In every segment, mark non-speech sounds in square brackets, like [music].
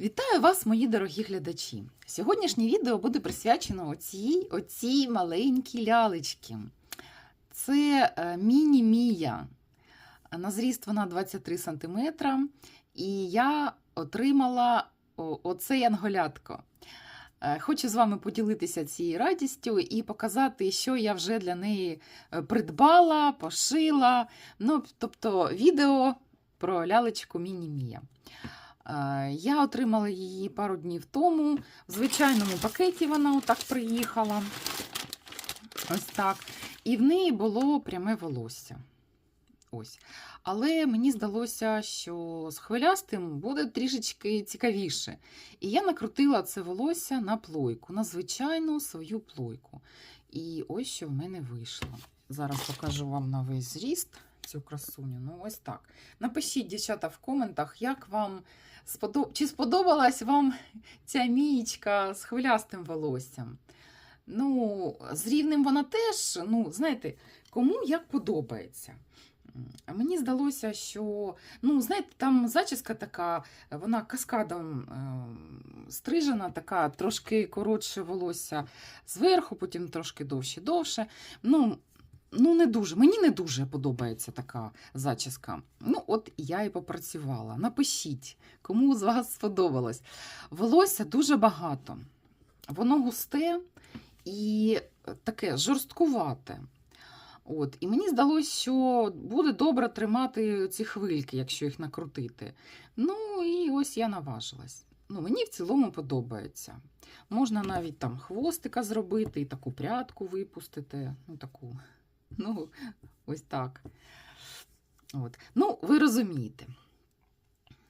Вітаю вас, мої дорогі глядачі! Сьогоднішнє відео буде присвячено оцій, оцій маленькій лялечці. Це е, міні-мія. На зріст вона 23 см. І я отримала о- оце янголятко. Е, Хочу з вами поділитися цією радістю і показати, що я вже для неї е, придбала, пошила. Ну, тобто відео про лялечку міні-мія. Е, Я отримала її пару днів тому. В звичайному пакеті вона отак приїхала. Ось так. І в неї було пряме волосся. Ось. Але мені здалося, що з хвилястим буде трішечки цікавіше. І я накрутила це волосся на плойку, на звичайну свою плойку. І ось що в мене вийшло. Зараз покажу вам на весь зріст цю красуню. Ну, ось так. Напишіть, дівчата, в коментах, як вам сподоб... чи сподобалась вам ця мієчка з хвилястим волоссям. Ну, з рівнем вона теж, ну, знаєте, кому як подобається. Мені здалося, що, ну, знаєте, там зачіска така, вона каскадом е, стрижена, така трошки коротше волосся зверху, потім трошки довше довше. Ну, ну, не дуже. Мені не дуже подобається така зачіска. Ну, от я і попрацювала. Напишіть, кому з вас сподобалось. Волосся дуже багато. Воно густе і таке жорсткувате. От. І мені здалося, що буде добре тримати ці хвильки, якщо їх накрутити. Ну і ось я наважилась. Ну, мені в цілому подобається. Можна навіть там хвостика зробити і таку прядку випустити. Ну, таку. [laughs] Ну, ось так. От. Ну, ви розумієте,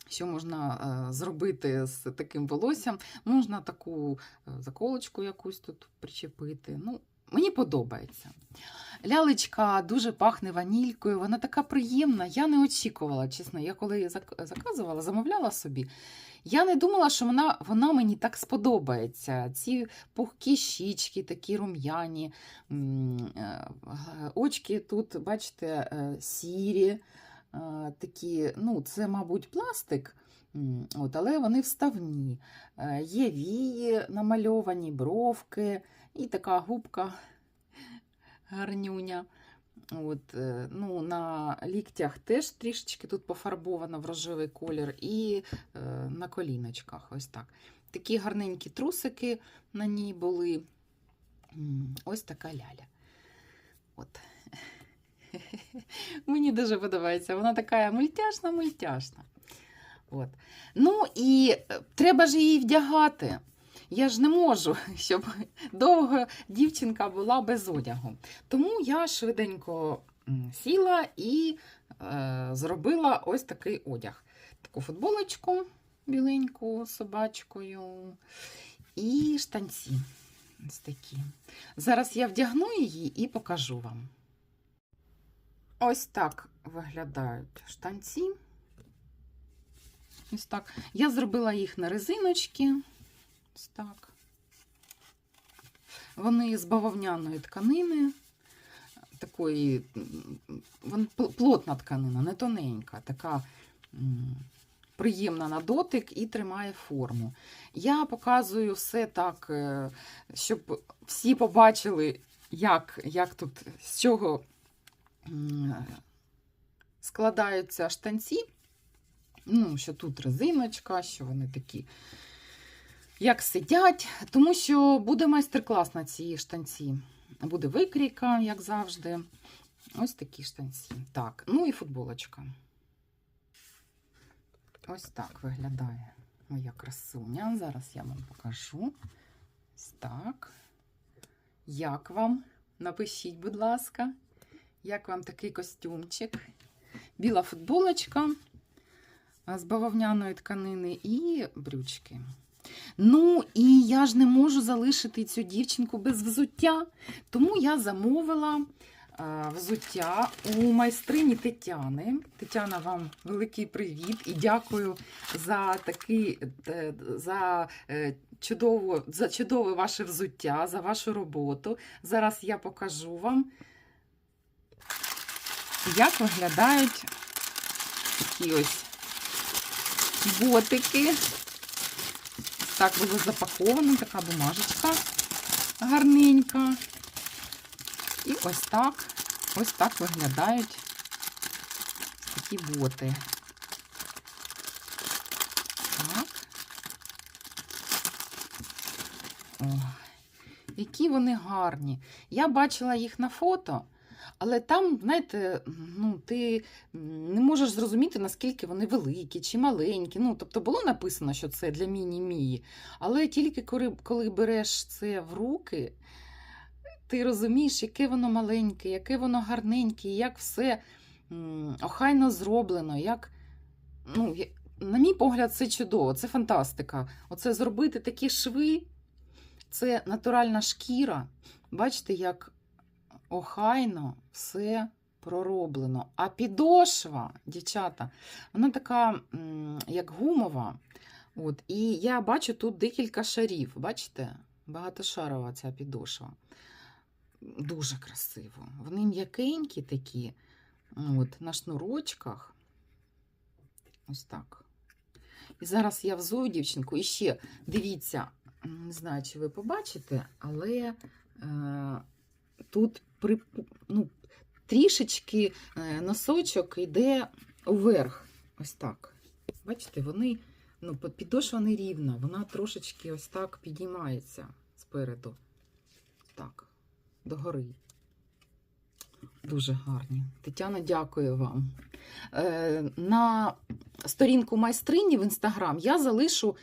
що можна е, зробити з таким волоссям. Можна таку е, заколочку якусь тут причепити. Ну, мені подобається. Лялечка дуже пахне ванількою, вона така приємна. Я не очікувала, чесно. Я коли заказувала, замовляла собі. Я не думала, що вона, вона мені так сподобається. Ці пухкі щічки, такі рум'яні, е, очки тут, бачите, е, сірі, е, такі, ну, це, мабуть, пластик, от, але вони вставні. Є вії намальовані, бровки і така губка гарнюня. От, е, ну, на ліктях теж трішечки тут пофарбовано в рожевий колір, і е, на коліночках. Ось так. Такі гарненькі трусики на ній були. Ось така ляля. От. [laughs] Мені дуже подобається. Вона така мультяшна, мультяшна. От. Ну і е, треба ж її вдягати. Я ж не можу, [laughs] щоб довго дівчинка була без одягу. Тому я швиденько сіла і е, зробила ось такий одяг. Таку футболочку біленьку з собачкою і штанці. Такі. Зараз я вдягну її і покажу вам. Ось так виглядають штанці. Ось так. Я зробила їх на резиночки. Ось так. Вони з бавовняної тканини. Такої вон плотна тканина, не тоненька, така приємна на дотик і тримає форму. Я показую все так, е, щоб всі побачили, як, як тут, з чого складаються штанці. Ну, що тут резиночка, що вони такі як сидять, тому що буде майстер-клас на цій штанці. Буде викрійка, як завжди. Ось такі штанці. Так, ну і футболочка. Ось так виглядає моя красуня. Зараз я вам покажу. Ось так. Як вам? Напишіть, будь ласка, як вам такий костюмчик? Біла футболочка з бавовняної тканини і брючки. Ну, і я ж не можу залишити цю дівчинку без взуття. Тому я замовила е, взуття у майстрині Тетяни. Тетяна, вам великий привіт і дякую за такий е, за, е, чудово, за чудове ваше взуття, за вашу роботу. Зараз я покажу вам, як виглядають такі ось ботики. Так було запаковано, така бумажечка гарненька. І ось так, ось так виглядають такі боти. Так. О, які вони гарні. Я бачила їх на фото, але там, знаєте, ну, ти не можеш зрозуміти, наскільки вони великі чи маленькі. Ну, тобто було написано, що це для міні-мії, але тільки коли, коли береш це в руки, ти розумієш, яке воно маленьке, яке воно гарненьке, як все охайно зроблено, як. Ну, на мій погляд, це чудово, це фантастика. Оце зробити такі шви, це натуральна шкіра. Бачите, як охайно все пророблено. А підошва, дівчата, вона така, як гумова. От, і я бачу тут декілька шарів. Бачите? Багатошарова ця підошва. Дуже красиво. Вони м'якенькі такі, от, на шнурочках. Ось так. І зараз я взую дівчинку. І ще дивіться, не знаю, чи ви побачите, але е, тут при, ну, трішечки е, носочок йде вверх. Ось так. Бачите, вони, ну, підошва не рівна, вона трошечки ось так підіймається спереду. Так, догори. Дуже гарні. Тетяна, дякую вам. Е, на сторінку майстрині в інстаграм я залишу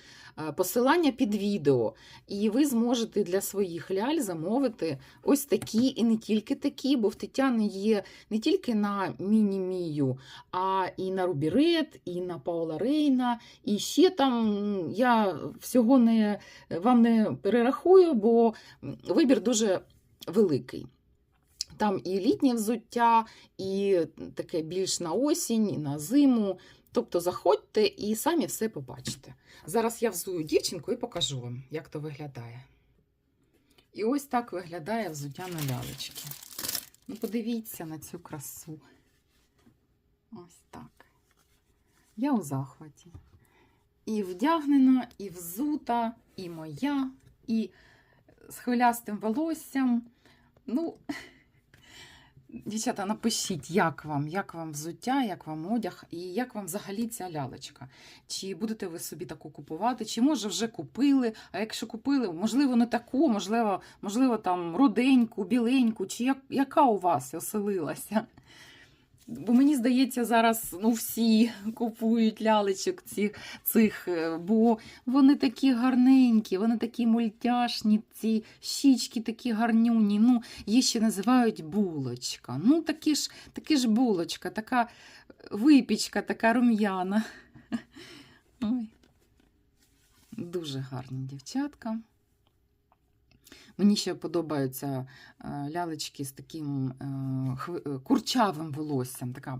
е, посилання під відео, і ви зможете для своїх ляль замовити ось такі і не тільки такі, бо в Тетяни є не тільки на міні-мію, а і на Рубірет, і на Паула Рейна. І ще там я всього не, вам не перерахую, бо вибір дуже великий. Там і літнє взуття, і таке більш на осінь, і на зиму. Тобто заходьте і самі все побачите. Зараз я взую дівчинку і покажу вам, як то виглядає. І ось так виглядає взуття на лялечки. Ну, подивіться на цю красу. Ось так. Я у захваті. І вдягнена, і взута, і моя, і з хвилястим волоссям. Ну, Дівчата, напишіть, як вам, як вам взуття, як вам одяг, і як вам взагалі ця лялечка. Чи будете ви собі таку купувати, чи може вже купили, а якщо купили, можливо, не таку, можливо, можливо там руденьку, біленьку, чи як, яка у вас оселилася? Бо мені здається, зараз ну, всі купують лялечок цих, цих, е, бо вони такі гарненькі, вони такі мультяшні, ці щічки такі гарнюні. Ну, її ще називають булочка. Ну, такі ж, такі ж булочка, така випічка, така рум'яна. [laughs] Ой. Дуже гарні дівчатка. Мені ще подобаються е, лялечки з таким е, е, курчавим волоссям, така,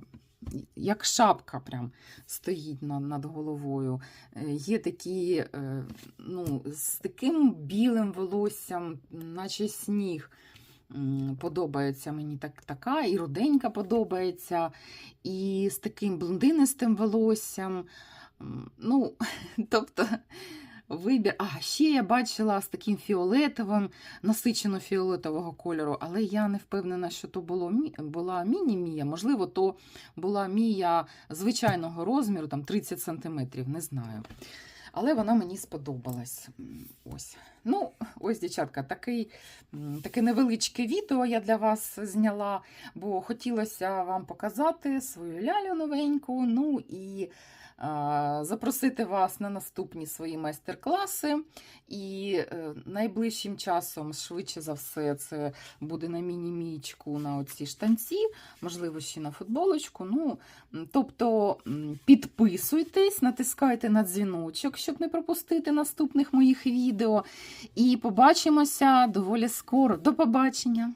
як шапка прям стоїть над, над головою. Є такі ну, з таким білим волоссям, наче сніг. Подобається мені так, така, і руденька подобається, і з таким блондинистим волоссям. Ну, [laughs] тобто, вибір. А, ще я бачила з таким фіолетовим, насичено фіолетового кольору, але я не впевнена, що то було, була міні-мія. Можливо, то була мія звичайного розміру, там 30 см, не знаю. Але вона мені сподобалась. Ось. Ну, ось, дівчатка, такий, таке невеличке відео я для вас зняла, бо хотілося вам показати свою лялю новеньку. Ну і запросити вас на наступні свої майстер-класи. І е, найближчим часом, швидше за все, це буде на міні-мічку на оці штанці, можливо, ще на футболочку. Ну, тобто підписуйтесь, натискайте на дзвіночок, щоб не пропустити наступних моїх відео. І побачимося доволі скоро. До побачення!